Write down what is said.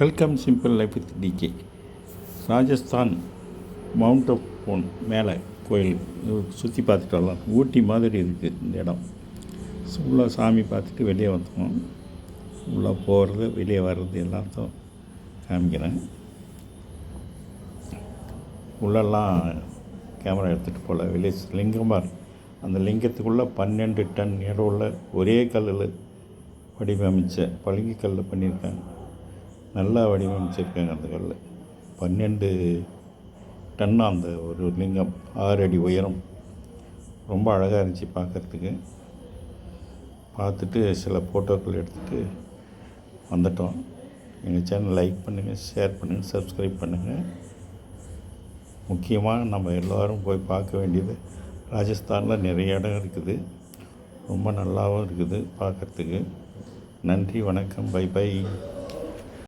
Welcome simple life with DK Rajasthan mount of போன் மேலே கோயில். சுற்றி பார்த்துட்டு வரலாம். ஊட்டி மாதிரி இருக்குது இந்த இடம். உள்ளே சாமி பார்த்துட்டு வெளியே வந்தோம் உள்ளே போகிறது வெளியே வர்றது எல்லாத்தையும் காமிக்கிறேன். உள்ளெல்லாம் கேமரா எடுத்துகிட்டு போகல வெளியே லிங்கம் பாரு அந்த லிங்கத்துக்குள்ளே பன்னெண்டு டன் இடம் உள்ள ஒரே கல்லில் வடிவமைச்ச பளிங்கு கல்லில் பண்ணியிருக்காங்க. நல்லா வடிவமைச்சிருக்காங்க அந்த கல்லில் பன்னெண்டு டன் அந்த ஒரு லிங்கம் ஆறு அடி உயரம். ரொம்ப அழகாக இருந்துச்சு பார்க்குறதுக்கு. பார்த்துட்டு சில ஃபோட்டோக்கள் எடுத்துகிட்டு வந்துட்டோம். எங்கள் சேனல் லைக் பண்ணுங்கள் ஷேர் பண்ணுங்கள் சப்ஸ்கிரைப் பண்ணுங்கள் முக்கியமாக நம்ம எல்லோரும் போய் பார்க்க வேண்டியது ராஜஸ்தானில் நிறைய இடம் இருக்குது. ரொம்ப நல்லாவும் இருக்குது பார்க்குறதுக்கு. நன்றி வணக்கம் பை பை.